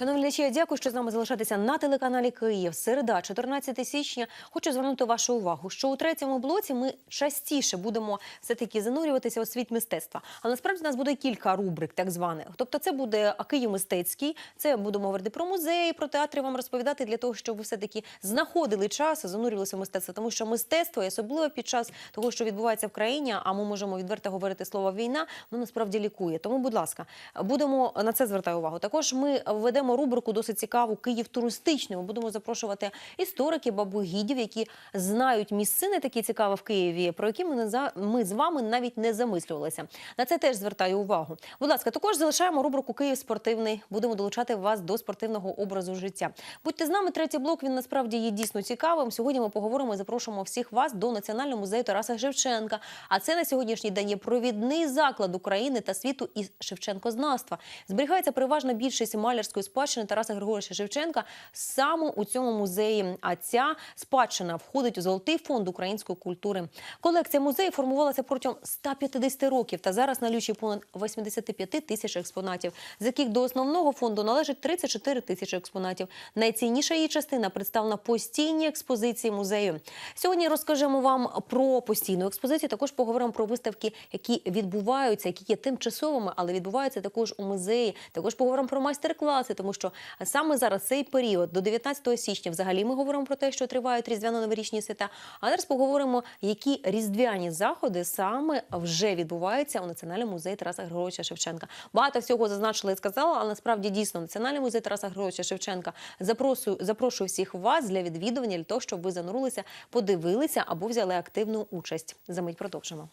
Шановні глядачі, дякую, що з нами залишатися на телеканалі Київ. Середа, 14 січня. Хочу звернути вашу увагу, що у третьому блоці ми частіше будемо все таки занурюватися у світ мистецтва. Але насправді у нас буде кілька рубрик, так званих. Тобто, це буде «А Київ мистецький. Це будемо говорити про музеї, про театри вам розповідати для того, щоб ви все таки знаходили час, занурювалися в мистецтво. Тому що мистецтво, особливо під час того, що відбувається в країні, а ми можемо відверто говорити слово війна, воно насправді лікує. Тому, будь ласка, будемо на це звертаю увагу. Також ми ведемо рубрику досить цікаву Київ туристичний. Ми будемо запрошувати істориків, бабугідів, які знають місцини такі цікаві в Києві, про які ми не за ми з вами навіть не замислювалися. На це теж звертаю увагу. Будь ласка, також залишаємо рубрику Київ спортивний. Будемо долучати вас до спортивного образу життя. Будьте з нами. Третій блок він насправді є дійсно цікавим. Сьогодні ми поговоримо і запрошуємо всіх вас до Національного музею Тараса Шевченка. А це на сьогоднішній день є провідний заклад України та світу із Шевченкознавства. Зберігається переважна більшість малярської спадщини Тараса Григоровича Шевченка саме у цьому музеї. А ця спадщина входить у золотий фонд української культури. Колекція музею формувалася протягом 150 років та зараз налічує понад 85 тисяч експонатів, з яких до основного фонду належить 34 тисячі експонатів. Найцінніша її частина представлена постійній експозиції музею. Сьогодні розкажемо вам про постійну експозицію. Також поговоримо про виставки, які відбуваються, які є тимчасовими, але відбуваються також у музеї. Також поговоримо про майстер-класи, тому що саме зараз цей період до 19 січня, взагалі, ми говоримо про те, що тривають різдвяно-новорічні свята. А зараз поговоримо, які різдвяні заходи саме вже відбуваються у Національному музеї Тараса Григоровича Шевченка. Багато всього зазначила і сказала, але насправді дійсно Національний музей Тараса Григоровича Шевченка запрошую, запрошую всіх вас для відвідування для того, щоб ви занурилися, подивилися або взяли активну участь. Замить продовжимо.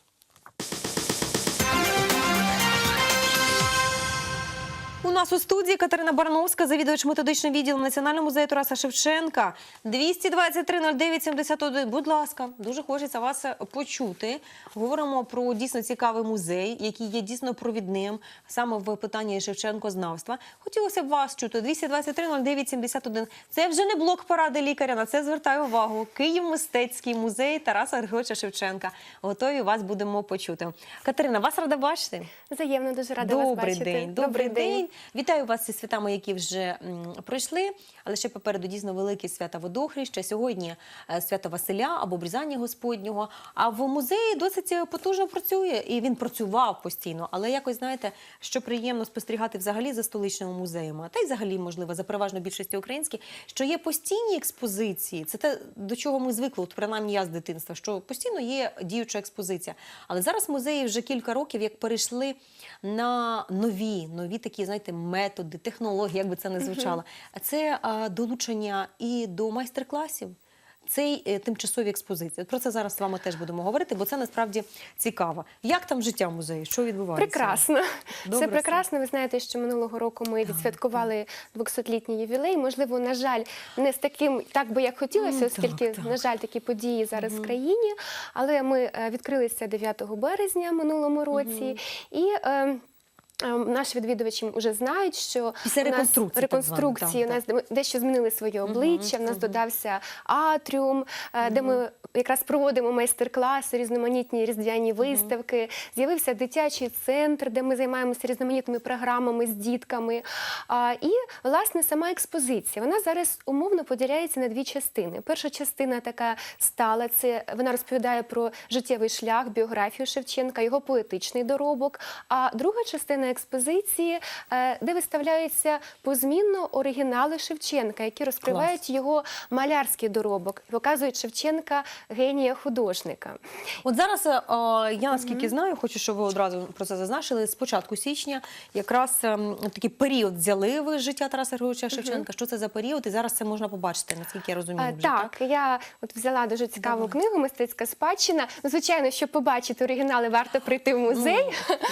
У нас у студії Катерина Барановська, завідувач методичного відділу Національного музею Тараса Шевченка. 223 09 71. Будь ласка, дуже хочеться вас почути. Говоримо про дійсно цікавий музей, який є дійсно провідним саме в питанні Шевченкознавства. Хотілося б вас чути. 223 09 71. Це вже не блок поради лікаря. На це звертаю увагу. Київ мистецький музей Тараса Григоровича Шевченка. Готові вас будемо почути. Катерина, вас рада бачити. Взаємно дуже рада Добрий вас бачити. день, добрий день. Вітаю вас зі святами, які вже пройшли. Але ще попереду дійсно великі свята водохреща. Сьогодні е, свято Василя або обрізання Господнього. А в музеї досить е, потужно працює, і він працював постійно. Але якось знаєте, що приємно спостерігати взагалі за столичними музеями, та й взагалі, можливо, за переважно більшістю українських, що є постійні експозиції. Це те, до чого ми звикли, от принаймні я з дитинства, що постійно є діюча експозиція. Але зараз музеї вже кілька років як перейшли на нові, нові такі, знаєте, методи, технології, як би це не звучало. А Це а, долучення і до майстер-класів. Це е, тимчасові експозиції. Про це зараз з вами теж будемо говорити, бо це насправді цікаво. Як там життя в музеї? Що відбувається? Прекрасно. Добре Це прекрасно. Ви знаєте, що минулого року ми відсвяткували 200-літній ювілей. Можливо, на жаль, не з таким, так би як хотілося, Ну, оскільки, так, так. на жаль, такі події зараз в країні. Але ми е, відкрилися 9 березня минулому році і. Е, е, Наші відвідувачі вже знають, що Після нас реконструкції, так реконструкції званої, у нас дещо змінили своє обличчя. В нас додався атріум, е, де ми якраз проводимо майстер-класи, різноманітні різдвяні виставки. З'явився дитячий центр, де ми займаємося різноманітними програмами з дітками. І власне сама експозиція. Вона зараз умовно поділяється на дві частини. Перша частина така стала. Це вона розповідає про життєвий шлях, біографію Шевченка, його поетичний доробок. А друга частина експозиції, е, де виставляються позмінно оригінали Шевченка, які розкривають його малярський доробок, показують Шевченка генія художника. От зараз е, я наскільки знаю, хочу, щоб ви одразу про це зазначили. З початку січня якраз ем, такий період взяли ви з життя Тараса Григоровича Шевченка. Що це за період? І зараз це можна побачити, наскільки я розумію. Вже, так, я от взяла дуже цікаву книгу Мистецька спадщина. Ну, звичайно, щоб побачити оригінали, варто прийти в музей.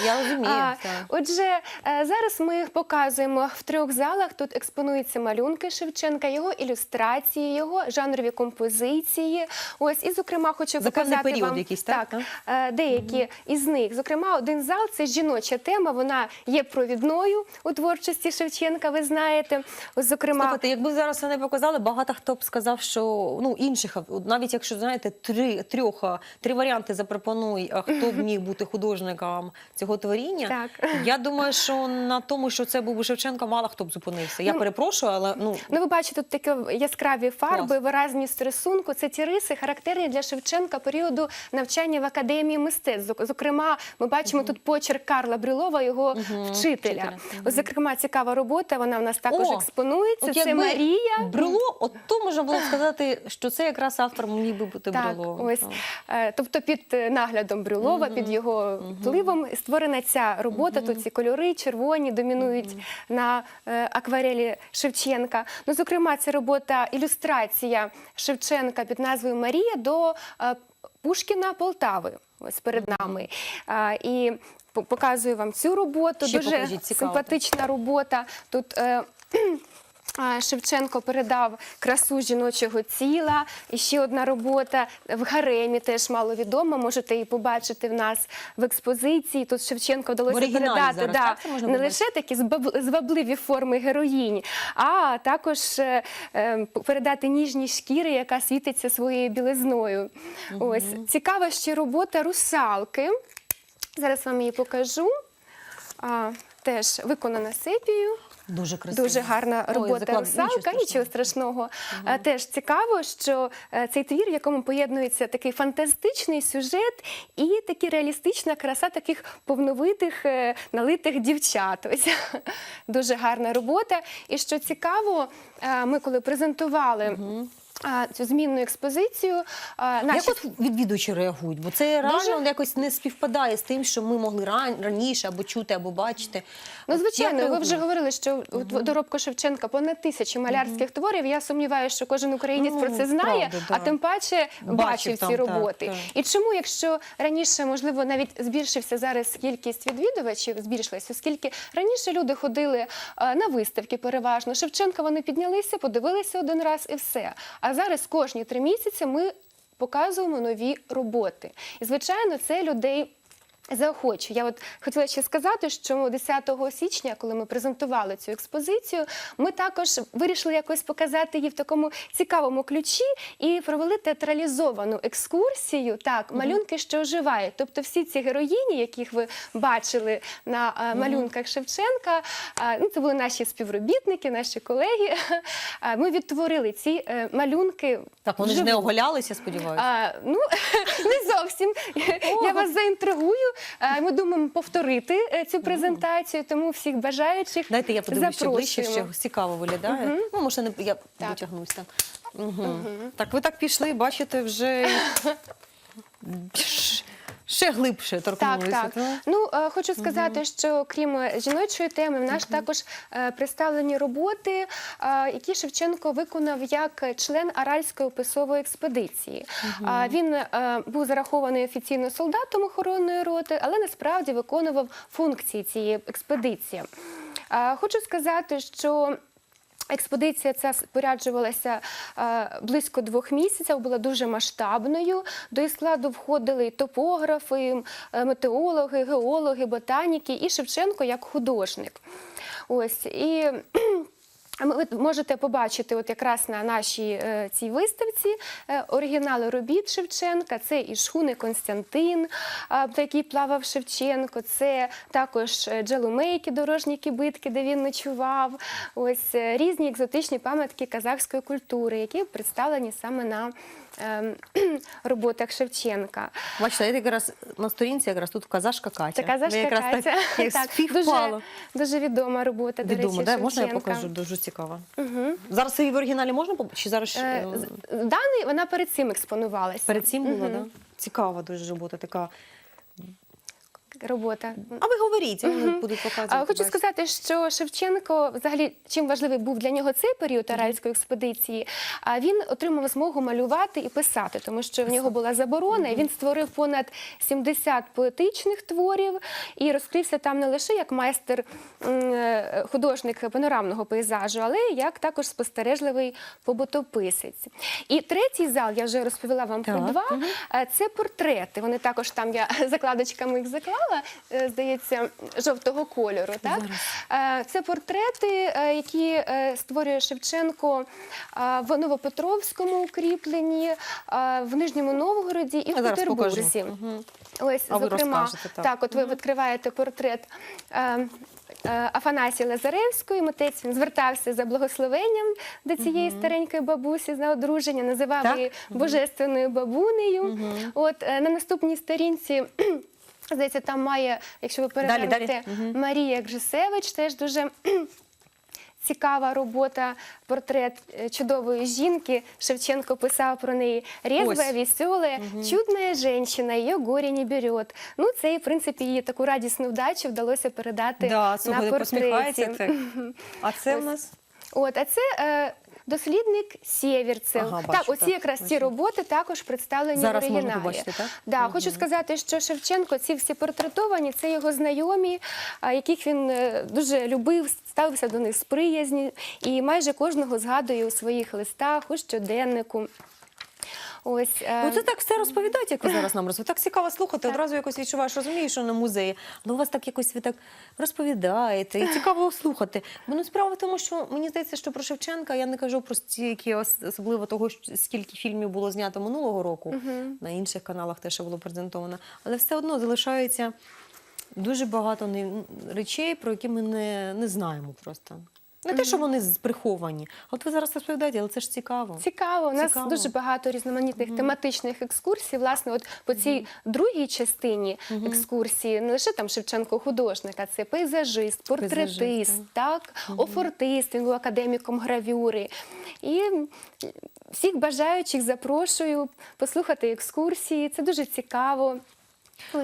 Я розумію. А, так. Отже, е, зараз ми їх показуємо в трьох залах. Тут експонуються малюнки Шевченка, його ілюстрації, його жанрові композиції. Ось і зокрема хочу За показати період вам якийсь, так? так е, деякі із них. Зокрема, один зал це жіноча тема. Вона є провідною у творчості Шевченка. Ви знаєте, Ось, зокрема. Слухайте, якби зараз не показали, багато хто б сказав, що ну інших, навіть якщо знаєте, три трьох три варіанти запропонуй, хто б міг бути художником цього творіння. Так. Я думаю, що на тому, що це був би Шевченко, мало хто б зупинився. Я Ну, перепрошую, але ну Ну, ви бачите, тут такі яскраві фарби, Клас. виразність рисунку. Це ті риси, характерні для Шевченка періоду навчання в академії мистецтв. Зокрема, ми бачимо тут почерк Карла Брюлова, його вчителя. вчителя. Ось, зокрема, цікава робота. Вона в нас також О, експонується. от Це Марія. Брюло, от то можна було б сказати, що це якраз автор міг би бути Так, Брюло. ось е, тобто під е, наглядом Брюлова, під його впливом створена ця робота. Тут ці кольори червоні домінують на е, акварелі Шевченка. Ну, зокрема, це робота ілюстрація Шевченка під назвою Марія до е, Пушкіна Полтави. Ось перед нами. А, і по- показую вам цю роботу. Ще Дуже покажіть, симпатична робота. Тут е, Шевченко передав красу жіночого тіла. І ще одна робота в гаремі теж маловідома. Можете її побачити в нас в експозиції. Тут Шевченко вдалося передати зараз, да, так, не лише такі звабливі форми героїні, а також е, е, передати ніжні шкіри, яка світиться своєю білизною. Ось цікава ще робота русалки. Зараз вам її покажу. А, теж виконана сепією. Дуже красиво. Дуже гарна Ой, робота заклад- русалка, нічого страшного. Угу. Теж цікаво, що е, цей твір, в якому поєднується такий фантастичний сюжет і такі реалістична краса таких повновитих е, налитих дівчат. Ось дуже гарна робота. І що цікаво, ми коли презентували. а, Цю змінну експозицію. Наші Як от відвідувачі реагують? Бо це реально якось не співпадає з тим, що ми могли ран- раніше або чути, або бачити. Ну, звичайно, як ви вже говорили, що у тв- доробку Шевченка понад тисячі малярських творів. Я сумніваюся, що кожен українець Ну, про це знає, правда, а тим паче Бачив бачив, там, ці так, роботи. так. І чому, якщо раніше, можливо, навіть збільшився зараз кількість відвідувачів, збільшилась, оскільки раніше люди ходили на виставки переважно. Шевченка вони піднялися, подивилися один раз і все. А зараз кожні три місяці ми показуємо нові роботи. І звичайно, це людей. Заохочу. Я от хотіла ще сказати, що 10 січня, коли ми презентували цю експозицію, ми також вирішили якось показати її в такому цікавому ключі і провели театралізовану екскурсію. Так, малюнки, що оживають. Тобто, всі ці героїні, яких ви бачили на е, малюнках Шевченка, е, ну це були наші співробітники, наші колеги. Е, Ми відтворили ці малюнки. Так, вони ж не оголялися, сподіваюся. А, ну, не зовсім. Я вас заінтригую. А, Ми думаємо повторити е, цю презентацію, тому всіх бажаючих Дайте я подивлюся ближче, що цікаво виглядає. Ну, може, не я Так. дотягнусь. Так. Угу. так, ви так пішли, бачите, вже ще глибше Так, торкнулися. так. Ну е, хочу сказати, що крім е, жіночої теми, в нас також е, представлені роботи, е, які Шевченко виконав як член Аральської описової експедиції. Він е, був зарахований офіційно солдатом охоронної роти, але насправді виконував функції цієї експедиції. Е, Хочу сказати, що Експедиція ця споряджувалася е, близько двох місяців, була дуже масштабною. До її складу входили топографи, е, метеологи, геологи, ботаніки і Шевченко як художник. Ось і ви можете побачити, от якраз на нашій е, цій виставці е, оригінали робіт Шевченка. Це і шхуни Константин, по який плавав Шевченко. Це також е, джалумейки, дорожні кибитки, де він ночував. Ось різні екзотичні пам'ятки казахської культури, які представлені саме на е, роботах Шевченка. Бачите, я якраз на сторінці якраз тут казашка Катя. Це казашка Катя. Так, Так, дуже, дуже відома робота. До Відомо, речі, да? можна я Шевченка. покажу? Дуже цікаво. Зараз її в оригіналі можна побачити? Чи зараз Е, е, з- Даний вона перед цим експонувалася. перед цим була, да? Цікава дуже робота, така робота. А ви говоріть, вони будуть показувати. Хочу бачите. сказати, що Шевченко, взагалі, чим важливий був для нього цей період аральської експедиції, а він отримав змогу малювати і писати, тому що в нього була заборона, і він створив понад 70 поетичних творів і розкрився там не лише як майстер е, художник панорамного пейзажу, але й як також спостережливий побутописець. І третій зал, я вже розповіла вам про Так, два. Е, Це портрети. Вони також там я закладочками їх заклала, е, здається, жовтого кольору. Так? Е, Це портрети, е, які створює Шевченко в Новопетровському укріпленні, в Нижньому Новгороді і в. Петербурзі. Ось, А зокрема, розкажете, так. так, от ви відкриваєте портрет. е, е, Афанасії Лазаревської, митець він звертався за благословенням до цієї старенької бабусі за одруження, називав Так. її божественною бабунею. От е, на наступній сторінці. Здається, там має, якщо ви переглянете, Марія Гжисевич, теж дуже цікава робота, портрет е, чудової жінки. Шевченко писав про неї резвая, веселая, чудная женщина, її горе не берет. Ну, це, і, в принципі, її таку радісну вдачу вдалося передати Да, на слухайте, портреті. А це Ось. нас От, а це е, дослідник Сєвірцев. Ага, так, бачу, оці так, якраз ці роботи також представлені Зараз в оригіналі. побачити, так? Да, Хочу сказати, що Шевченко, ці всі портретовані, це його знайомі, яких він е, дуже любив, ставився до них з приязні, і майже кожного згадує у своїх листах, у щоденнику. Ось, е, Ну, це так все розповідають, як ви зараз нам розповідаєте. Так цікаво слухати, одразу якось відчуваєш, розумієш, що на музеї. Але у вас так якось ви так розповідаєте, і цікаво слухати. Бо ну, справа в тому, що мені здається, що про Шевченка я не кажу про стільки, особливо того, скільки фільмів було знято минулого року на інших каналах, те, що було презентовано. Але все одно залишається дуже багато речей, про які ми не, не знаємо просто. Не те, що вони приховані. От ви зараз розповідаєте, але це ж цікаво. Цікаво, у нас Цікаво. дуже багато різноманітних тематичних екскурсій. Власне, от по цій другій частині екскурсії не лише там Шевченко художник, а це пейзажист, портретист, Пейзажист, так, офортист, він був академіком гравюри. І всіх бажаючих запрошую послухати екскурсії. Це дуже цікаво.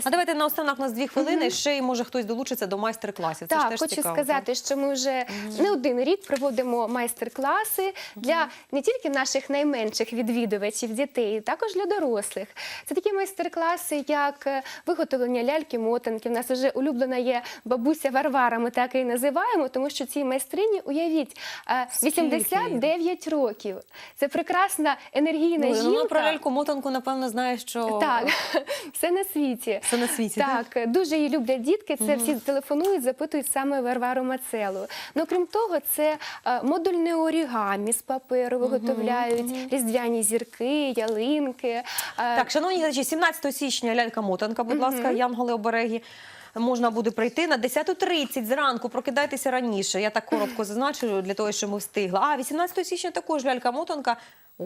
А давайте наостанок у нас дві хвилини. Ще й може хтось долучиться до майстер-класів. Це ж Так, теж хочу цікаво, сказати, що ми вже не один рік проводимо майстер-класи для не тільки наших найменших відвідувачів, дітей, також для дорослих. Це такі майстер-класи, як е, виготовлення ляльки-мотанки. У нас вже улюблена є бабуся Варвара, ми так її називаємо, тому що цій майстрині, уявіть, е, Скільки? 89 років. Це прекрасна енергійна Ну, жінка. вона про ляльку мотанку, напевно, знає, що Так, все на світі. Все на світі. так? Так, дуже її люблять дітки. Це всі телефонують, запитують саме Варвару Мацелу. Ну крім того, це е, модульне орігамі з паперу виготовляють різдвяні зірки, ялинки. Е, Так, шановні глядачі, 17 січня лялька мотанка, будь ласка, Янголи обереги. Можна буде прийти на 10.30 зранку. Прокидайтеся раніше. Я так коротко зазначу для того, щоб ми встигли. А 18 січня також лялька мотанка.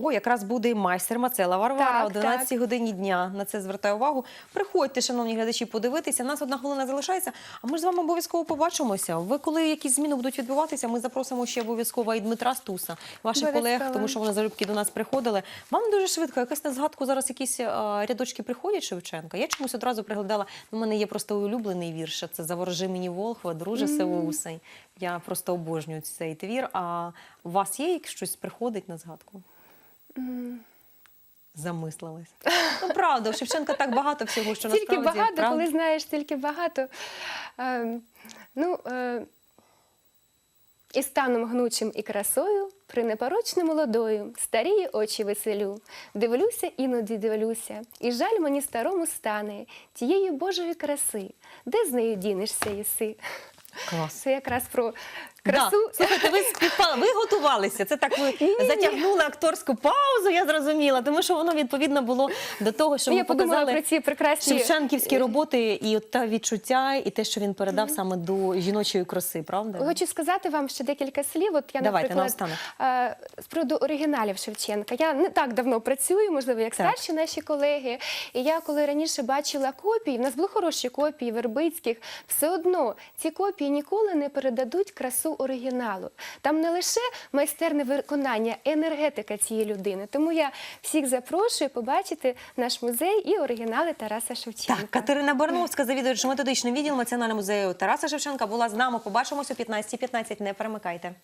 О, якраз буде і майстер Мацела Варвара Так, о 11 годині дня. На це звертаю увагу. Приходьте, шановні глядачі, подивитися. Нас одна хвилина залишається. А ми ж з вами обов'язково побачимося. Ви, коли якісь зміни будуть відбуватися, ми запросимо ще обов'язково і Дмитра Стуса, ваших колег, тому що вони залюбки до нас приходили. Вам дуже швидко, якось на згадку зараз якісь а, рядочки приходять Шевченка. Я чомусь одразу приглядала. У мене є просто улюблений вірш. Це заворожи мені Волхва, друже Севоусень. Я просто обожнюю цей твір. А у вас є як щось приходить на згадку? Замислилась. Ну правда, у Шевченка так багато всього, що насправді багато, правда. коли знаєш стільки багато. Е, ну, е, і станом гнучим і красою, при непорочно молодою, старії очі веселю. Дивлюся, іноді дивлюся, і жаль мені старому стане тієї Божої краси, де з нею дінешся єси. Клас. Це якраз про красу. Да. Слухайте, ви співпали, ви готувалися. Це так ви затягнули акторську паузу, я зрозуміла, тому що воно відповідно було до того, що Ну, ви я показали про ці прекрасні шевченківські роботи і от те відчуття, і те, що він передав саме до жіночої краси, правда? Хочу сказати вам ще декілька слів. От я, Давайте, наприклад, е, з приводу оригіналів Шевченка. Я не так давно працюю, можливо, як Так. старші наші колеги. І я коли раніше бачила копії, в нас були хороші копії Вербицьких, все одно ці копії ніколи не передадуть красу оригіналу. Там не лише майстерне виконання, енергетика цієї людини. Тому я всіх запрошую побачити наш музей і оригінали Тараса Шевченка. Так, Катерина Барновська, завідувач методичним відділом Національного музею Тараса Шевченка, була з нами. Побачимося о 15.15. Не перемикайте.